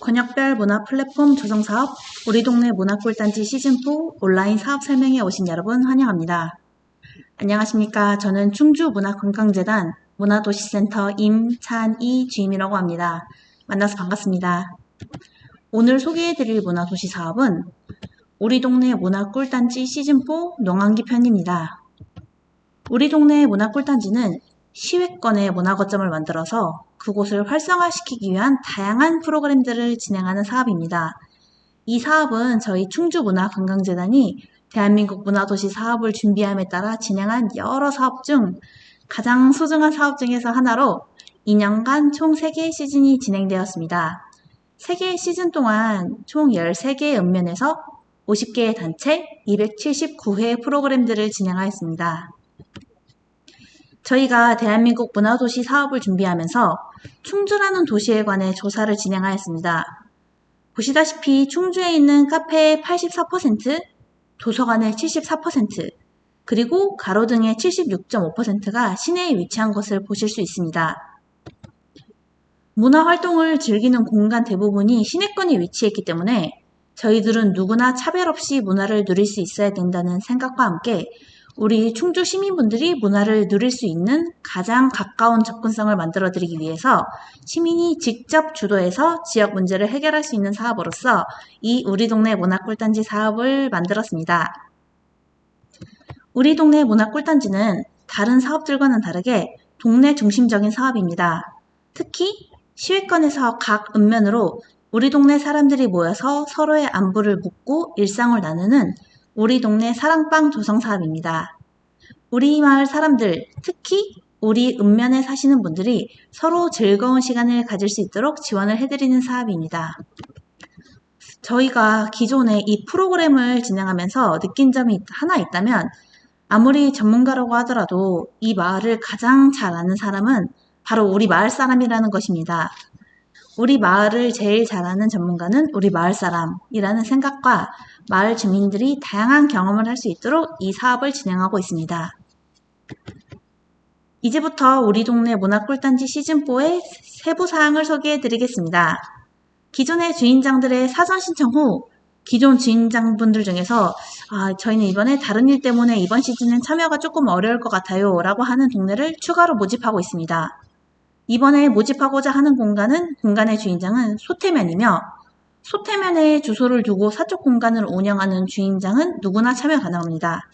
권역별 문화 플랫폼 조성 사업 우리 동네 문화 꿀단지 시즌4 온라인 사업 설명에 오신 여러분 환영합니다. 안녕하십니까. 저는 충주 문화관광재단 문화도시센터 임찬이 주임이라고 합니다. 만나서 반갑습니다. 오늘 소개해드릴 문화도시 사업은 우리 동네 문화 꿀단지 시즌4 농안기 편입니다. 우리 동네 문화 꿀단지는 시외권의 문화 거점을 만들어서 그곳을 활성화시키기 위한 다양한 프로그램들을 진행하는 사업입니다. 이 사업은 저희 충주문화관광재단이 대한민국 문화도시 사업을 준비함에 따라 진행한 여러 사업 중 가장 소중한 사업 중에서 하나로 2년간 총 3개의 시즌이 진행되었습니다. 3개의 시즌 동안 총 13개의 읍면에서 50개의 단체, 279회 프로그램들을 진행하였습니다. 저희가 대한민국 문화도시 사업을 준비하면서 충주라는 도시에 관해 조사를 진행하였습니다. 보시다시피 충주에 있는 카페의 84%, 도서관의 74%, 그리고 가로등의 76.5%가 시내에 위치한 것을 보실 수 있습니다. 문화 활동을 즐기는 공간 대부분이 시내권에 위치했기 때문에 저희들은 누구나 차별 없이 문화를 누릴 수 있어야 된다는 생각과 함께 우리 충주 시민분들이 문화를 누릴 수 있는 가장 가까운 접근성을 만들어 드리기 위해서 시민이 직접 주도해서 지역 문제를 해결할 수 있는 사업으로서 이 우리 동네 문화 꿀단지 사업을 만들었습니다. 우리 동네 문화 꿀단지는 다른 사업들과는 다르게 동네 중심적인 사업입니다. 특히 시외권에서 각 읍면으로 우리 동네 사람들이 모여서 서로의 안부를 묻고 일상을 나누는 우리 동네 사랑방 조성 사업입니다. 우리 마을 사람들, 특히 우리 읍면에 사시는 분들이 서로 즐거운 시간을 가질 수 있도록 지원을 해드리는 사업입니다. 저희가 기존에 이 프로그램을 진행하면서 느낀 점이 하나 있다면 아무리 전문가라고 하더라도 이 마을을 가장 잘 아는 사람은 바로 우리 마을 사람이라는 것입니다. 우리 마을을 제일 잘 아는 전문가는 우리 마을 사람이라는 생각과 마을 주민들이 다양한 경험을 할 수 있도록 이 사업을 진행하고 있습니다. 이제부터 우리 동네 문화 꿀단지 시즌4의 세부 사항을 소개해 드리겠습니다. 기존의 주인장들의 사전 신청 후 기존 주인장분들 중에서 아, 저희는 이번에 다른 일 때문에 이번 시즌은 참여가 조금 어려울 것 같아요 라고 하는 동네를 추가로 모집하고 있습니다. 이번에 모집하고자 하는 공간은 공간의 주인장은 소태면이며 소태면에 주소를 두고 사적 공간을 운영하는 주인장은 누구나 참여 가능합니다.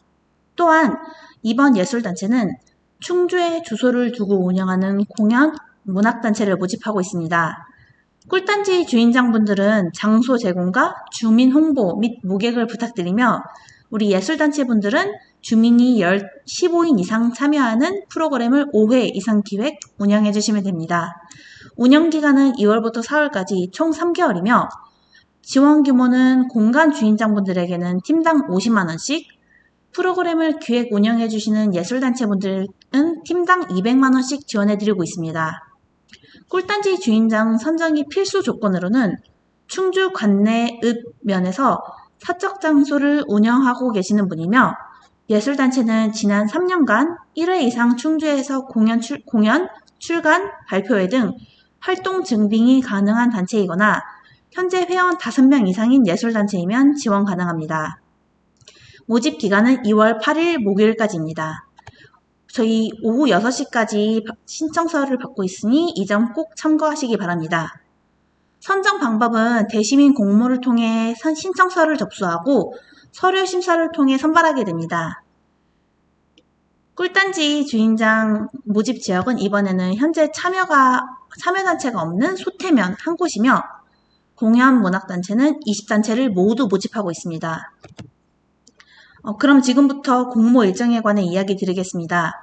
또한 이번 예술단체는 충주에 주소를 두고 운영하는 공연 문학단체를 모집하고 있습니다. 꿀단지 주인장분들은 장소 제공과 주민 홍보 및 모객을 부탁드리며 우리 예술단체분들은 주민이 15인 이상 참여하는 프로그램을 5회 이상 기획 운영해 주시면 됩니다. 운영 기간은 2월부터 4월까지 총 3개월이며 지원 규모는 공간 주인장분들에게는 팀당 50만원씩, 프로그램을 기획 운영해 주시는 예술단체분들은 팀당 200만원씩 지원해 드리고 있습니다. 꿀단지 주인장 선정이 필수 조건으로는 충주 관내 읍면에서 사적 장소를 운영하고 계시는 분이며 예술단체는 지난 3년간 1회 이상 충주에서 공연, 출, 공연, 출간, 발표회 등 활동 증빙이 가능한 단체이거나 현재 회원 5명 이상인 예술단체이면 지원 가능합니다. 모집 기간은 2월 8일 목요일까지입니다. 저희 오후 6시까지 신청서를 받고 있으니 이 점 꼭 참고하시기 바랍니다. 선정 방법은 대시민 공모를 통해 신청서를 접수하고 서류 심사를 통해 선발하게 됩니다. 꿀단지 주인장 모집 지역은 이번에는 현재 참여가 참여단체가 없는 소태면 한 곳이며 공연 문학단체는 20단체를 모두 모집하고 있습니다. 어, 그럼 지금부터 공모 일정에 관해 이야기 드리겠습니다.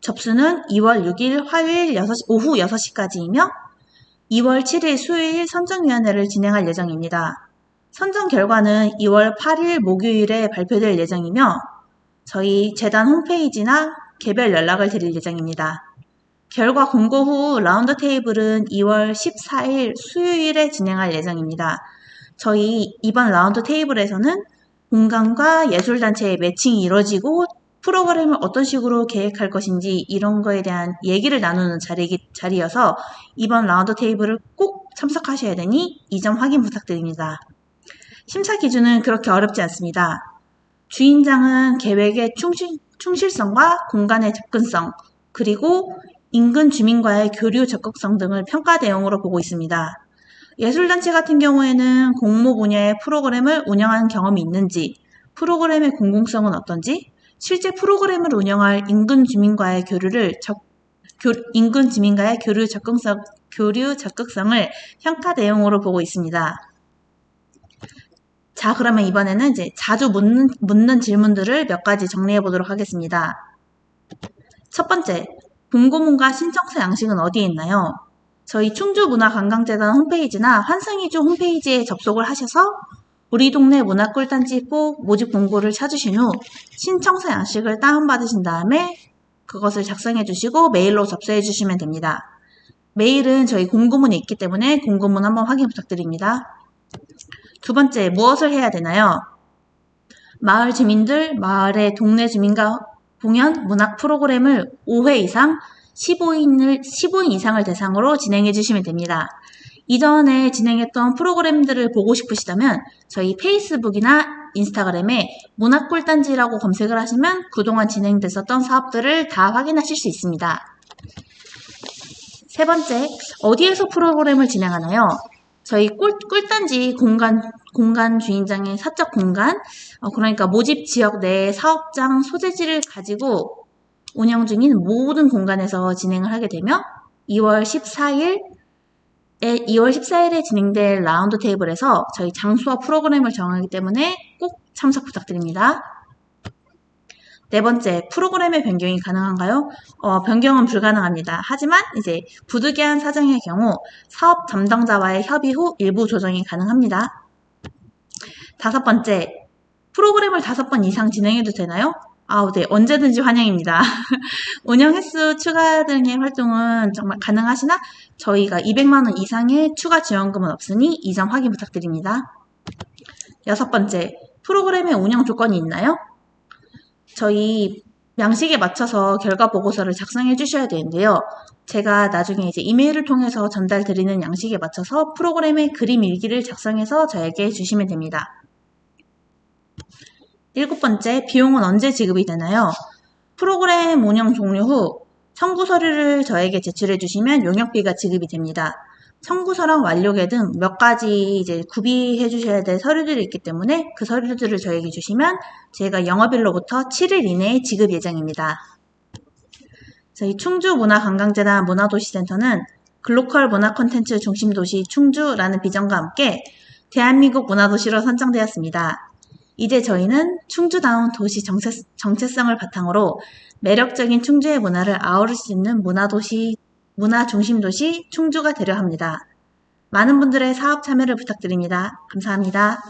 접수는 2월 6일 화요일 6시, 오후 6시까지이며 2월 7일 수요일 선정위원회를 진행할 예정입니다. 선정 결과는 2월 8일 목요일에 발표될 예정이며 저희 재단 홈페이지나 개별 연락을 드릴 예정입니다. 결과 공고 후 라운드 테이블은 2월 14일 수요일에 진행할 예정입니다. 저희 이번 라운드 테이블에서는 공간과 예술단체의 매칭이 이루어지고 프로그램을 어떤 식으로 계획할 것인지 이런 거에 대한 얘기를 나누는 자리, 자리여서 이번 라운드 테이블을 꼭 참석하셔야 되니 이 점 확인 부탁드립니다. 심사 기준은 그렇게 어렵지 않습니다. 주인장은 계획의 충실, 충실성과 공간의 접근성, 그리고 인근 주민과의 교류 적극성 등을 평가 대용으로 보고 있습니다. 예술단체 같은 경우에는 공모 분야의 프로그램을 운영한 경험이 있는지, 프로그램의 공공성은 어떤지, 실제 프로그램을 운영할 인근 주민과의 교류를 적, 교, 인근 주민과의 교류 적극성, 교류 적극성을 평가 대용으로 보고 있습니다. 자, 그러면 이번에는 이제 자주 묻는, 묻는 질문들을 몇 가지 정리해 보도록 하겠습니다. 첫 번째, 공고문과 신청서 양식은 어디에 있나요? 저희 충주문화관광재단 홈페이지나 환승이주 홈페이지에 접속을 하셔서 우리 동네 문화 꿀단지 꼭 모집 공고를 찾으신 후 신청서 양식을 다운받으신 다음에 그것을 작성해 주시고 메일로 접수해 주시면 됩니다. 메일은 저희 공고문이 있기 때문에 공고문 한번 확인 부탁드립니다. 두 번째, 무엇을 해야 되나요? 마을 주민들, 마을의 동네 주민과 공연, 문학 프로그램을 5회 이상 15인을, 15인 이상을 대상으로 진행해 주시면 됩니다. 이전에 진행했던 프로그램들을 보고 싶으시다면 저희 페이스북이나 인스타그램에 문학꿀단지라고 검색을 하시면 그동안 진행됐었던 사업들을 다 확인하실 수 있습니다. 세 번째, 어디에서 프로그램을 진행하나요? 저희 꿀, 꿀단지 공간, 공간 주인장의 사적 공간, 어, 그러니까 모집 지역 내 사업장 소재지를 가지고 운영 중인 모든 공간에서 진행을 하게 되며 2월 14일 2월 14일에 진행될 라운드 테이블에서 저희 장소와 프로그램을 정하기 때문에 꼭 참석 부탁드립니다. 네 번째, 프로그램의 변경이 가능한가요? 어, 변경은 불가능합니다. 하지만 이제 부득이한 사정의 경우 사업 담당자와의 협의 후 일부 조정이 가능합니다. 다섯 번째, 프로그램을 다섯 번 이상 진행해도 되나요? 아, 네, 언제든지 환영입니다. 운영 횟수 추가 등의 활동은 정말 가능하시나 저희가 200만 원 이상의 추가 지원금은 없으니 이 점 확인 부탁드립니다. 여섯 번째, 프로그램의 운영 조건이 있나요? 저희 양식에 맞춰서 결과 보고서를 작성해 주셔야 되는데요. 제가 나중에 이제 이메일을 통해서 전달 드리는 양식에 맞춰서 프로그램의 그림 일기를 작성해서 저에게 주시면 됩니다. 일곱 번째, 비용은 언제 지급이 되나요? 프로그램 운영 종료 후 청구 서류를 저에게 제출해 주시면 용역비가 지급이 됩니다. 청구서랑 완료계 등 몇 가지 이제 구비해 주셔야 될 서류들이 있기 때문에 그 서류들을 저에게 주시면 제가 영업일로부터 7일 이내에 지급 예정입니다. 저희 충주문화관광재단 문화도시센터는 글로컬 문화 콘텐츠 중심 도시 충주라는 비전과 함께 대한민국 문화도시로 선정되었습니다. 이제 저희는 충주다운 도시 정체, 정체성을 바탕으로 매력적인 충주의 문화를 아우를 수 있는 문화도시 문화 중심 도시 충주가 되려 합니다. 많은 분들의 사업 참여를 부탁드립니다. 감사합니다.